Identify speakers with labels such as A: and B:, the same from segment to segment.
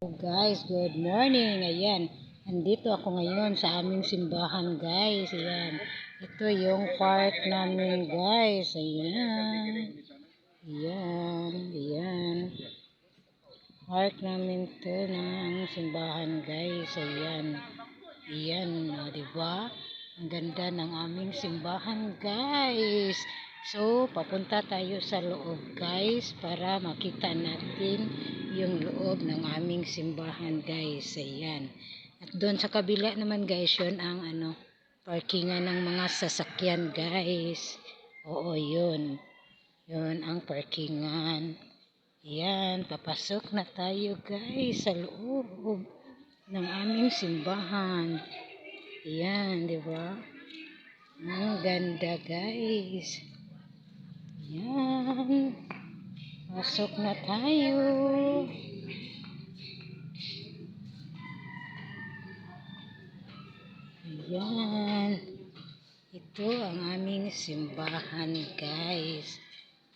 A: Guys, good morning. Ayan, andito ako ngayon sa aming simbahan, guys. Ayan, ito yung park namin, guys. Ayan. Ayan, ayan. Park namin to ng simbahan, guys. Ayan. Ayan, o, diba? Ang ganda ng aming simbahan, guys. So, papunta tayo sa loob, guys, para makita natin yung loob ng aming simbahan, guys. Ayan. At doon sa kabila naman, guys, yun ang ano, parkingan ng mga sasakyan, guys. Oo, yun. Yun ang parkingan. Ayan, papasok na tayo, guys, sa loob ng aming simbahan. Ayan, di ba? Ang ganda, guys. Ayan. Pasok na tayo. Ayan. Ito ang aming simbahan, guys.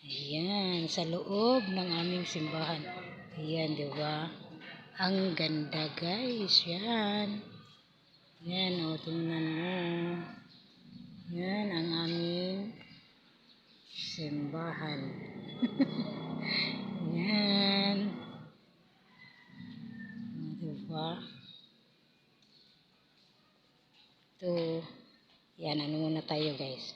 A: Ayan, sa loob ng aming simbahan. Ayan, di ba? Ang ganda, guys. Yan. Yan, o, tingnan mo. Yan ang aming simbahan. Yan. Diba? Ito. Yan, ano muna tayo, guys.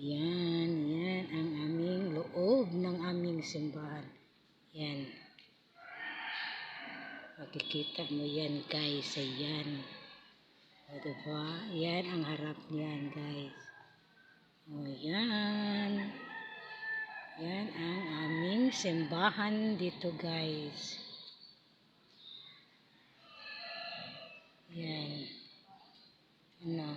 A: Yan, yan ang aming loob ng aming simbahan. Yan. Makikita mo yan, guys. Ayan. O, diba? Yan ang harap niyan, guys. O, yan. Yan ang aming simbahan dito, guys. Yan. Ano.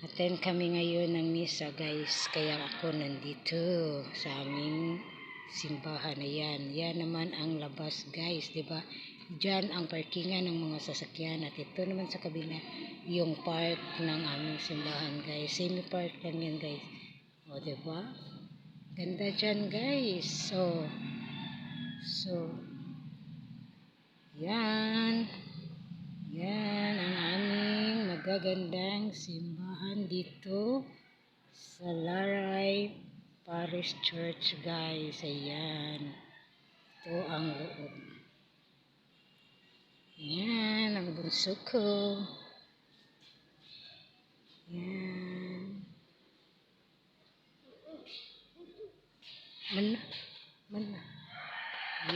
A: Attend kami ngayon ng misa, guys. Kaya ako nandito sa aming simbahan. Ayan. Yan naman ang labas, guys. 'di ba? Diyan ang parkingan ng mga sasakyan. At ito naman sa kabila, yung park ng aming simbahan, guys. Semi-park lang yan, guys. O, 'di ba? Ganda dyan, guys. So, so, yan. Yan ang aming magagandang simbahan dito sa Laray Parish Church, guys. Ayan. Ito ang loob. Yan ang bunso ko. Yan. Mana? Mana?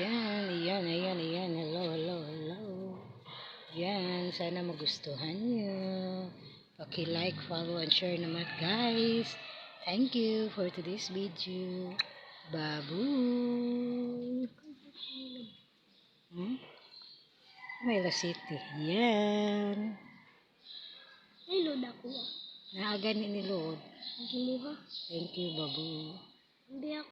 A: Yan, yan, ayan, ayan. Hello, hello, hello. Yan, sana magustuhan nyo. Paki-like, follow, and share naman, guys. Thank you for today's video. Babu. Hmm? Mayla City. Yan.
B: Ay, load ako.
A: Naaga ni nilod. Thank you, Babu.
B: Hindi ako.